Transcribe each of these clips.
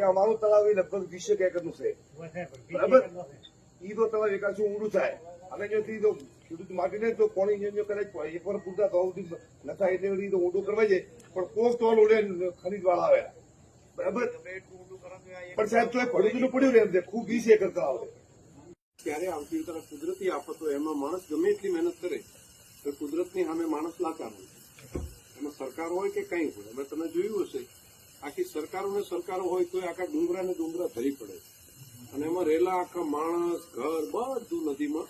કે અમારું તળાવ એ લગભગ વીસ એકરનું છે. બરાબર? ઈ તો તળાવ એકાશું ઊંડું થાય. અને જો તો ખેડૂત માટી ને તો કોણી જેમ કરે એક વાર પૂરતા તો ન થાય એટલે વળી ઊંડું કરવા જાય. પણ કોક તો ઉડે ખરીદ વાળા આવે. બરાબર? પણ સાહેબ, તો એ પડ્યું પડ્યું ને એમ છે. ખૂબ વીસ એકર તળાવ ક્યારે આવતી તરફ કુદરતી આફતો. એમાં માણસ ગમે એટલી મહેનત કરે, તો કુદરતની સામે માણસ લાચાર હોય. એમાં સરકાર હોય કે કંઈ હોય? અમે તમે જોયું હશે. આખી સરકારો ને સરકારો હોય તો આખા ડુંગરા ને ડુંગરા ભરી પડે અને એમાં રહેલા આખા માણસ, ઘર, બધું નદીમાં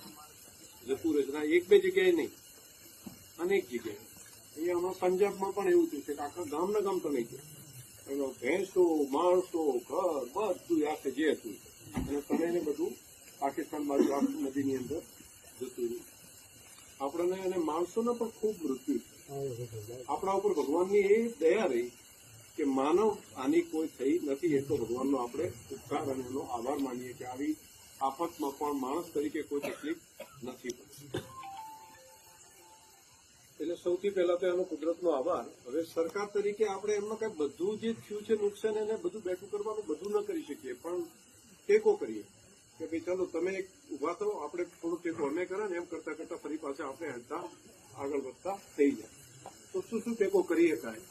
જતું રહે છે. એક બે જગ્યાએ નહીં, અનેક જગ્યાએ. અહીંયા હમણાં પંજાબમાં પણ એવું થયું છે કે આખા ગામના ગામ તો નહીં ગયા. એનો ભેંસો, માણસો, ઘર, બધું આખે જે હતું. અને તમે એને બધું પાકિસ્તાન બાજુ આખું નદીની અંદર જતું રહ્યું. આપણને અને માણસોને પણ ખૂબ સૌથી પહેલા તો એનો કુદરતનો આભાર. હવે સરકાર તરીકે આપણે એમાં કઈ બધું જે થયું છે નુકસાન એને બધું બેઠું કરવાનું બધું ન કરી શકીએ, પણ ટેકો કરીએ. કે ભાઈ ચાલો તમે ઊભા થો, આપણે થોડો ટેકો અમે કરે ને એમ કરતા કરતા ફરી પાછા આપણે હડતા, આગળ વધતા થઈ જાય. તો શું શું ટેકો કરી શકાય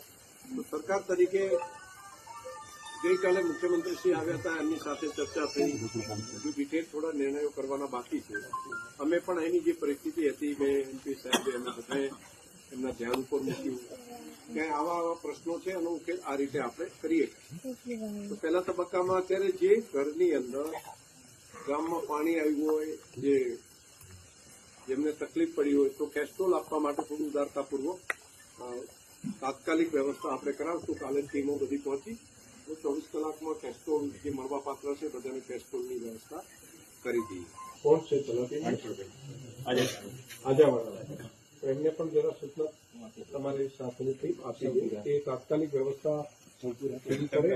સરકાર તરીકે ગઈકાલે મુખ્યમંત્રીશ્રી આવ્યા હતા, એમની સાથે ચર્ચા થઈ. હજુ ડિટેલ થોડા નિર્ણયો કરવાના બાકી છે. અમે પણ એની જે પરિસ્થિતિ હતી, મેં એમપી સાહેબે અમે બધાએ એમના ધ્યાન ઉપર મૂક્યું કે આવા આવા પ્રશ્નો છે એનો ઉકેલ આ રીતે આપણે કરીએ તો પહેલા તબક્કામાં અત્યારે જે ઘરની અંદર ગામમાં પાણી આવ્યું હોય જે જેમને તકલીફ પડી હોય તો કેસ્ટ્રોલ આપવા માટે થોડું ઉદારતાપૂર્વક તાત્કાલિક વ્યવસ્થા આપણે કરાવશું. કાલે ટીમો બધી પહોંચી. તો ચોવીસ કલાકમાં કેસ્ટ્રોલ જે મળવા પાત્ર છે બધાને કેસ્ટ્રોલની વ્યવસ્થા કરી દઈએ. કોણ છે તલાટી? આજાવાળા તો એમને પણ જરા સૂચના તમારી સાથેની ટીમ આપી દે એ તાત્કાલિક વ્યવસ્થા કરે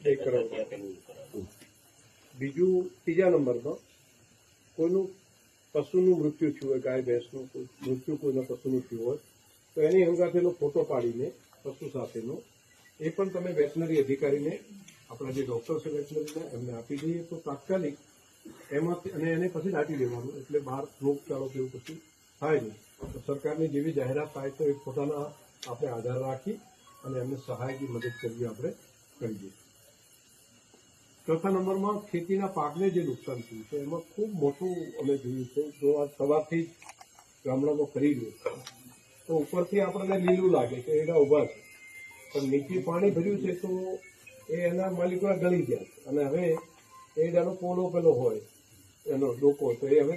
એ કરાવવા બીજું ત્રીજા નંબરમાં કોઈનું પશુનું મૃત્યુ થયું હોય ગાય ભેંસનું કોઈ મૃત્યુ કોઈના પશુનું થયું હોય તો એની હંગાથેનો ફોટો પાડીને પશુ સાથેનો એ પણ તમે વેટનરી અધિકારીને આપણા જે ડોક્ટર છે વેટનરીના એમને આપી દઈએ. તો તાત્કાલિક એમાંથી અને એને પછી દાટી દેવાનું એટલે બહાર રોગચાળો કે એવું પછી થાય નહીં તો સરકારની જેવી જાહેરાત થાય તો એ પોતાના આપણે આધાર રાખી અને એમને સહાયની મદદ કરવી આપણે કરીએ ચોથા નંબરમાં ખેતીના પાકને જે નુકસાન થયું છે, એમાં ખૂબ મોટું અમે જોયું છે. જો આ સવારથી ગામડામાં ફરી ગયું તો ઉપરથી આપણને લીલું લાગે કે એના ઊભા છે. પણ નીચે પાણી ભર્યું છે તો એ એના માલિકો ગળી ગયા છે. અને હવે એ જાણો પોલો પેલો હોય, એનો ડોકો તો એ હવે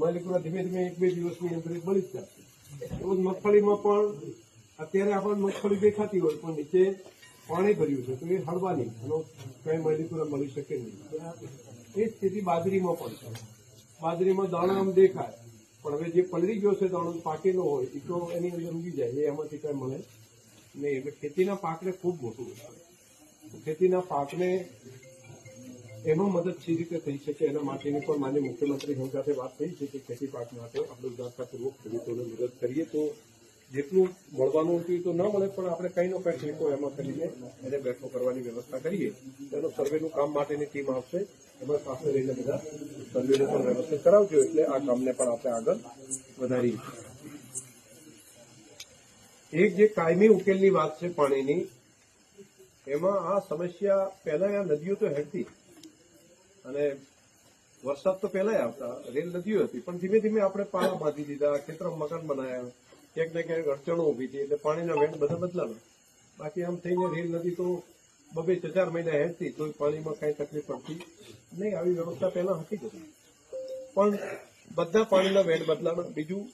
માલિકોના ધીમે ધીમે એક બે દિવસની અંદર બળી જ જશે. એવું મગફળીમાં પણ અત્યારે આપણને મગફળી દેખાતી હોય, પણ નીચે પાણી ભર્યું છે, તો એ હળવાની એનો કઈ માલિકોને મળી શકે નહીં. એ સ્થિતિ બાજરીમાં પણ છે. બાજરીમાં દાણા આમ દેખાય, પણ હવે જે પલળી ગયો છે દાણો, પાકેલો હોય એ તો એની અંદર ઉગી જાય, એ એમાંથી કઈ મળે નહીં. એટલે ખેતીના પાકને ખૂબ મોટું ખેતીના પાકને એમાં મદદ જે રીતે થઈ શકે એના માટેની પણ માન્ય મુખ્યમંત્રી સાથે વાત થઈ છે કે ખેતી પાક માટે આપણે ઉદારતાપૂર્વક ખેડૂતોને મદદ કરીએ તો જેટલું મળવાનું હતું તો ન મળે, પણ આપણે કંઈ નો કંઈ ટેકો એમાં કરીને એને બેઠો કરવાની વ્યવસ્થા કરીએ. એનો સર્વેનું કામ માટેની ટીમ આવશે. એમાં પાસે રહીને બધા સર્વેનું પણ વ્યવસ્થિત કરાવજો એટલે આ કામને પણ આપણે આગળ વધારીએ. એક જે કાયમી ઉકેલની વાત છે પાણીની, એમાં આ સમસ્યા પહેલા આ નદીઓ તો હેડતી અને વરસાદ તો પહેલા આવતા. રેલ નદીઓ હતી. પણ ધીમે ધીમે આપણે પાળા બાંધી દીધા ખેતર મકાન બનાવ્યા ક્યાંક ને ક્યાંક અડચણો ઊભી થઈ એટલે પાણીના વેણ બધા બદલાવે. બાકી આમ થઈને રેલ નદી તો બબે ચાર મહિના હેઠતી તો પાણીમાં કાંઈ તકલીફ પડતી નહીં. આવી વ્યવસ્થા પહેલા હતી જ. પણ બધા પાણીના વેડ બદલાવે. બીજું,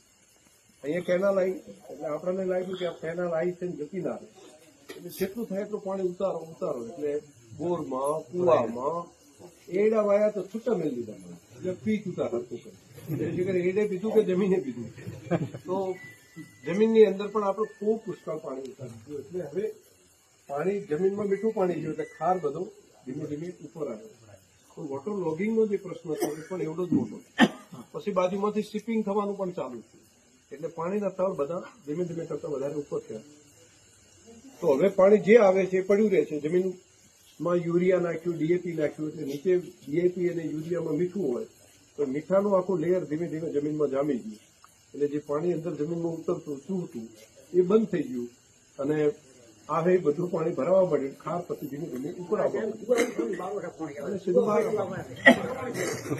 અહીંયા કેનાલ આવી. એટલે આપણને લાગ્યું કે આ કેનાલ આવી છે જતી ના રહે. એટલે જેટલું થાય એટલું પાણી ઉતારો ઉતારો. એટલે બોરમાં, કુવામાં એડા વાયા તો છૂટા મેળ લીધા એટલે પી ચૂતા એટલે એડે પીધું કે જમીને પીધું. તો જમીનની અંદર પણ આપણે ખૂબ પુષ્કળ પાણી ઉતાર્યું. એટલે હવે પાણી જમીનમાં મીઠું પાણી ગયું એટલે ખાર બધો ધીમે ધીમે ઉપર આવ્યો તો વોટર લોગિંગનો જે પ્રશ્ન હતો, એ પણ એવડો જ મોટો પછી બાજુમાંથી શિપિંગ થવાનું પણ ચાલુ થયું એટલે પાણીના તળ બધા ધીમે ધીમે કરતા વધારે ઉપર થયા. તો હવે પાણી જે આવે છે, એ પડ્યું રહે છે. જમીન માં યુરિયા નાખ્યું ડીએપી નાખ્યું એટલે નીચે ડીએપી અને યુરિયામાં મીઠું હોય તો મીઠાનું આખું લેયર ધીમે ધીમે જમીનમાં જામી ગયું. એટલે જે પાણી અંદર જમીનમાં ઉતરતું શું હતું એ બંધ થઈ ગયું. અને આ હવે બધું પાણી ભરાવા મળ્યું ખાર પછી ધીમે ધીમે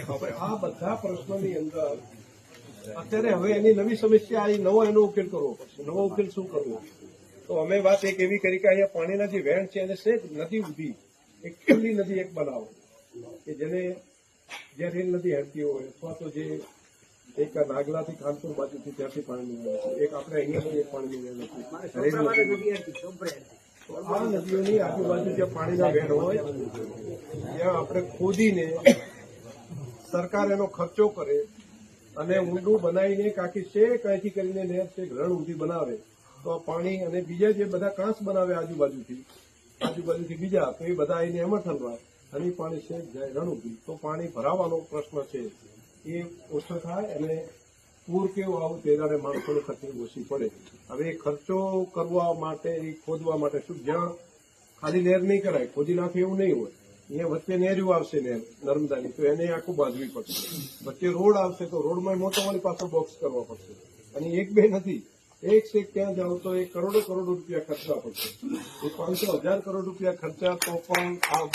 હવે આ બધા પ્રશ્નોની અંદર અત્યારે હવે એની નવી સમસ્યા આવી નવો એનો ઉકેલ કરવો પડશે. નવો ઉકેલ શું કરવો? તો અમે વાત એક એવી કરી કે અહીંયા પાણીના જે વહેણ છે એને શેક નથી ઊભી એક ખુલ્લી નદી એક બનાવો કે જેને જ્યાં રેલ નદી હેડતી હોય અથવા તો જે એક નાગલાથી કાનપુર બાજુથી ત્યાંથી પાણી નીકળે છે. એક આપણે અહીંયાથી એક પાણી નીકળે. તો આ નદીઓની આજુબાજુ જે પાણીના વેડ હોય ત્યાં આપણે ખોદીને સરકાર એનો ખર્ચો કરે અને ઊંડું બનાવીને કાકી શેક અહીંથી કરીને નેર શેક રણ ઊંધી બનાવે તો આ પાણી અને બીજા જે બધા કાંસ બનાવે આજુબાજુથી આજુબાજુથી બીજા, તો એ બધા એમાં હોય અને પાણી છે, જાય રણ ઊંધી તો પાણી ભરાવાનો પ્રશ્ન છે. એ ઓછો થાય અને પૂર કેવું આવું તેનારે માણસોને તકલીફ ઓછી પડે. હવે ખર્ચો કરવા માટે, એ ખોદવા માટે શું, જ્યાં ખાલી નેર નહીં કરાય, ખોદી નાખે એવું નહીં હોય. અહીંયા વચ્ચે નેર્યું આવશે નેર, નર્મદાની, તો એને આખું બાંધવી પડશે. વચ્ચે રોડ આવશે તો રોડમાં મોટો વાળી પાછો બોક્સ કરવા પડશે. અને એક બે નથી. એક સેક ત્યાં જાઓ તો એક કરોડો કરોડ રૂપિયા ખર્ચવા પડશે. એ પાંચસો હજાર કરોડ રૂપિયા ખર્ચા તો પણ આ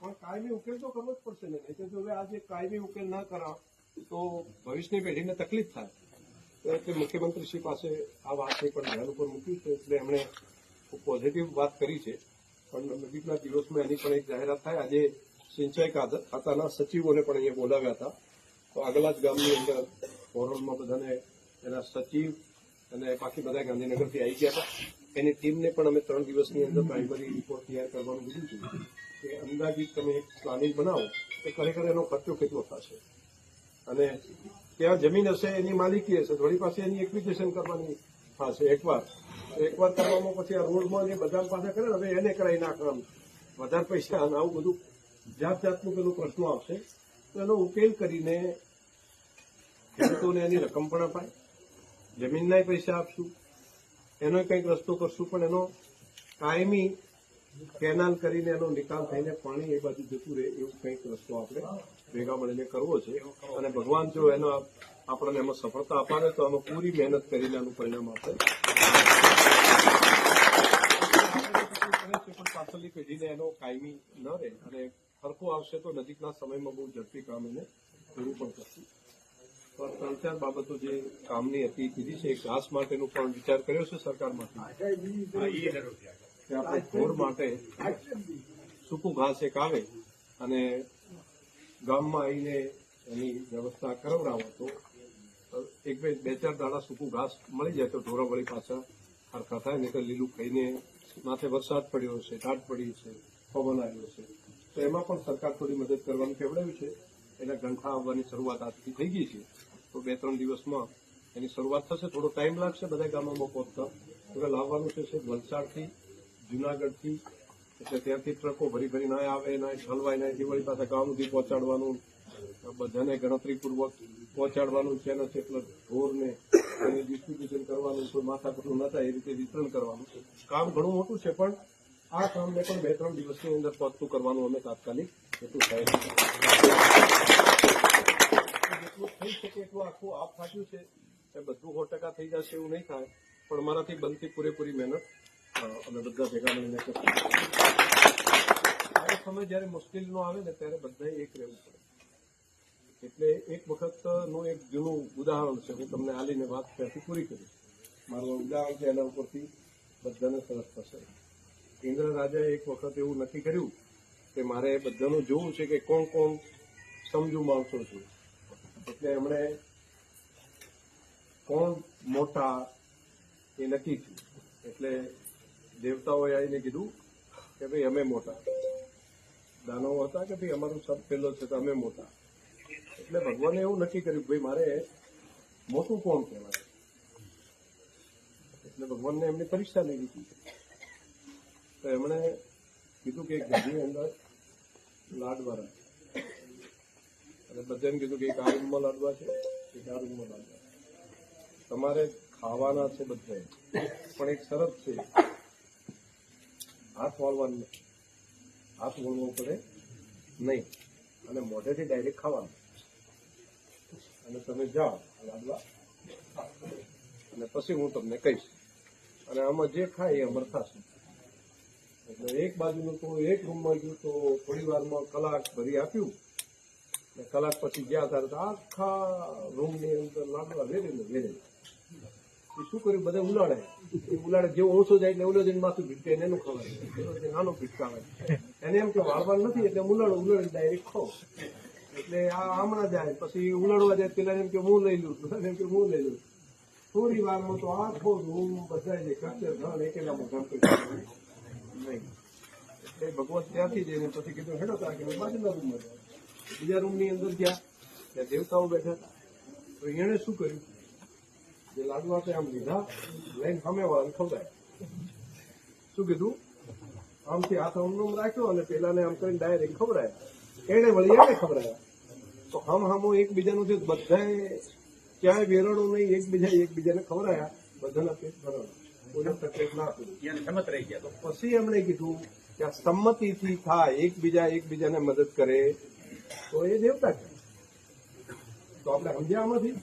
પણ કાયમી ઉકેલ તો કરવો જ પડશે ને. નહીં તો હવે આ જે કાયમી ઉકેલ ના કરાવ, તો ભવિષ્યની પેઢીને તકલીફ થાય. એટલે મુખ્યમંત્રીશ્રી પાસે આ વાતને પણ ધ્યાન ઉપર મૂક્યું છે, એટલે એમણે ખૂબ પોઝિટિવ વાત કરી છે. પણ નજીકના દિવસમાં એની પણ એક જાહેરાત થાય. આજે સિંચાઈ ખાતા- ખાતાના સચિવોને પણ અહીંયા બોલાવ્યા હતા. તો આગલા જ ગામની અંદર ફોરમમાં બધાને એના સચિવ અને બાકી બધા ગાંધીનગરથી આવી ગયા હતા. એની ટીમને પણ અમે ત્રણ દિવસની અંદર પ્રાઇમરી રિપોર્ટ તૈયાર કરવાનું કીધું છે. કે અંદાજિત તમે એક પ્લાનિંગ બનાવો તો ખરેખર એનો ખર્ચો કેટલો થશે? અને ત્યાં જમીન હશે, એની માલિકી હશે, થોડી પાસે એની એક્વિઝિશન કરવાની થશે એકવાર. એકવાર કરવામાં પછી આ રોડમાં જે બધા પાસે કરે હવે એને કરાવી નાખવાનું. વધારે પૈસા અને આવું બધું જાત જાતનું પેલું પ્રશ્નો આવશે. તો એનો ઉકેલ કરીને ખેડૂતોને એની રકમ પણ અપાય, જમીનના પૈસા આપશું, એનો કંઈક રસ્તો કરશું, પણ એનો કાયમી કેનાલ કરીને એનો નિકાલ થઈને પાણી એ બાજુ જતું રહે એવું કંઈક રસ્તો આપણે ભેગા મળીને કરવો છે. અને ભગવાન જો એનો આપણને એમાં સફળતા અપાવે તો આમાં પૂરી મહેનત કરીને એનું પરિણામ આપે. પણ પાછળની પેઢીને એનો કાયમી ન રહે અને ફરકો આવશે તો નજીકના સમયમાં બહુ ઝડપી કામ એને પૂરું પણ કરશું. આ ત્રણ ચાર બાબતો જે કામની હતી કીધી છે એ ઘાસ માટેનો પણ વિચાર કર્યો છે સરકારમાંથી? કે આપણે ઢોર માટે સૂકું ઘાસ એક આવે અને ગામમાં આવીને એની વ્યવસ્થા કરાવડાવો તો એક બે બે ચાર દાડા સૂકું ઘાસ મળી જાય તો ઢોરા વળી પાછા હરખા થાય નહીં તો લીલું ખાઈને માથે વરસાદ પડ્યો છે ઢાટ પડી છે પવન આવ્યો છે તો એમાં પણ સરકાર થોડી મદદ કરવાનું કેવડાવ્યું છે. એના ગંઠા આવવાની શરૂઆત આજથી થઈ ગઈ છે. તો બે, ત્રણ દિવસમાં એની શરૂઆત થશે. થોડો ટાઈમ લાગશે બધા ગામોમાં પહોંચતા. હવે લાવવાનું છે વલસાડથી, જુનાગઢથી. એટલે ત્યાંથી ટ્રકો ભરી ભરી ના આવે ના છલવાય ના દિવાળી પાસે ગામ સુધી પહોંચાડવાનું. બધાને ગણતરીપૂર્વક પહોંચાડવાનું છે. ને એટલે ઢોરને એનું ડિસ્ટ્રીબ્યુશન કરવાનું, કોઈ માથાકૂટનું ન થાય, એ રીતે વિતરણ કરવાનું કામ ઘણું મોટું છે, પણ આ કામને પણ બે, ત્રણ દિવસની અંદર પહોંચતું કરવાનું અમે તાત્કાલિક એટલું થાય થઈ શકે એટલું આખું આપ ફાટ્યું છે એ બધું સો ટકા થઈ જશે એવું નહીં થાય. પણ મારાથી બનતી પૂરેપૂરી મહેનત અમે બધા ભેગા મળીને કરીએ સમય જયારે મુશ્કેલીનો આવે ને ત્યારે બધાએ એક રહેવું પડે. એટલે એક વખતનું એક જૂનું ઉદાહરણ છે. હું તમને આલીને વાત ત્યાંથી પૂરી કરીશ. મારું ઉદાહરણ છે એના ઉપરથી બધાને સરસ થશે. ઇન્દ્ર રાજાએ એક વખત એવું નક્કી કર્યું કે મારે બધાનું જોવું છે કે કોણ કોણ સમજુ માણસો છે. એટલે એમણે કોણ મોટા એ નક્કી થયું. એટલે દેવતાઓએ આવીને કીધું કે ભાઈ અમે મોટા. દાનવો હતા કે ભાઈ અમારું સબ પહેલો છે તો અમે મોટા. એટલે ભગવાને એવું નક્કી કર્યું ભાઈ મારે મોટું કોણ કહેવાય? એટલે ભગવાનને એમની પરીક્ષા લઈ લીધી. તો એમણે કીધું કે એક ઘરની અંદર લાડવા રાખે. અને બધાને કીધું કે એક આ રૂમમાં લાડવા છે, એક આ રૂમમાં લાડવા. તમારે ખાવાના છે બધા. પણ એક શરત છે, હાથ વાળવાનું હાથ વળવો પડે નહીં. અને મોઢેથી ડાયરેક્ટ ખાવાનું. અને તમે જાઓ, લાડવા. અને પછી હું તમને કહીશ. અને આમાં જે ખાય એ અમર થશે એટલે એક બાજુનું તો એક રૂમમાં ગયું તો થોડી વારમાં કલાક ભરી આપ્યું. કલાક પછી ગયા ત્યારે તો આખા રૂમની અંદર લાડવા વેરેને વેરે. એ શું કર્યું? બધા ઉલાડે એ ઉલાડે જેવો ઓછો જાય એટલે જઈને માથું ભીટકે એનું ખવાય. જે નાનો ભીટકાવે એને એમ કે વાળવાનું નથી એટલે ઉલાડો ઉલાડી ડાયરેક્ટ ખો એટલે આ હમણાં જાય, પછી ઉલાડવા જાય પેલા એમ કે હું લઈ લઉં પેલા એમ કે હું લઈ લઉં. થોડી વારમાં તો આખો રૂમ બધા જે કરશે ધન એકેલામાં કરી નહીં. એટલે ભગવાન ત્યાંથી જઈને પછી કીધું, હેડો તાર કે બાજુના રૂમમાં જાઓ બીજા રૂમની અંદર ગયા. ત્યાં દેવતાઓ બેઠા તો એણે શું કર્યું? જે લાડવા છે આમ લીધા લઈને સામે વાળાને ખવડાય શું કીધું? આમથી હાથ આમનો રાખ્યો અને પેલાને આમ કરીને ડાયરેક્ટ ખવડાયા એને વળી એને ખવડાયા તો હમ હમો એકબીજાનું છે બધાએ ક્યાંય વેરણું નહીં એકબીજા એકબીજાને ખવડાયા બધાના પેટ ભરાણા. કોઈને તકલીફ ના પછી એમણે કીધું કે આ સંમતિથી થાય એકબીજા એકબીજાને મદદ કરે તો એ દેવતા છે. તો આપણે સમજ્યા આમાંથી?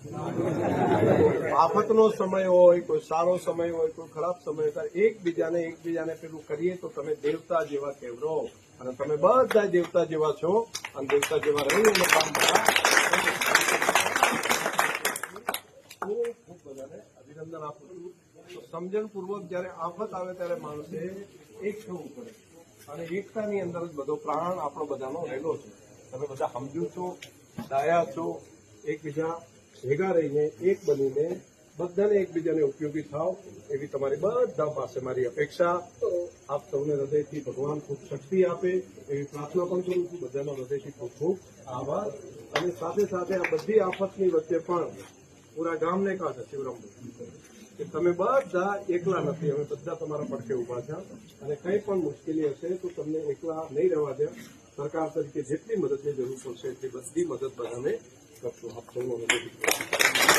આફતનો સમય હોય, કોઈ સારો સમય હોય, કોઈ ખરાબ સમય હોય એકબીજાને એકબીજાને પેલું કરીએ તો તમે દેવતા જેવા કહેવરો. અને તમે બધા દેવતા જેવા છો, અને દેવતા જેવા રહી અને કામ ખૂબ બધાને અભિનંદન આપું છું. તો સમજણપૂર્વક જ્યારે આફત આવે ત્યારે માણસે એક થવું પડે. અને એકતાની અંદર જ બધો પ્રાણ આપણો બધાનો રહેલો છે. તમે બધા સમજુ છો ડાયા છો, એકબીજા ભેગા રહીને, એક બનીને, બધાને એકબીજાને ઉપયોગી થાવ એવી તમારી બધા પાસે મારી અપેક્ષા. આપ સૌને હૃદયથી ભગવાન ખૂબ શક્તિ આપે એવી પ્રાર્થના પણ કરું છું. બધાનો હૃદયથી ખૂબ ખૂબ આભાર. અને સાથે સાથે આ બધી આફતની વચ્ચે પણ પૂરા ગામને કહા છે શિવરામભાઈ કે તમે બધા એકલા નથી, અમે બધા તમારા પડખે ઊભા છે. અને કંઈ પણ મુશ્કેલી હશે તો તમને એકલા નહીં રહેવા દે. સરકાર તરીકે જેટલી મદદની જરૂર પડશે એટલી બધી મદદ બધાને કરશું. આપ સૌનો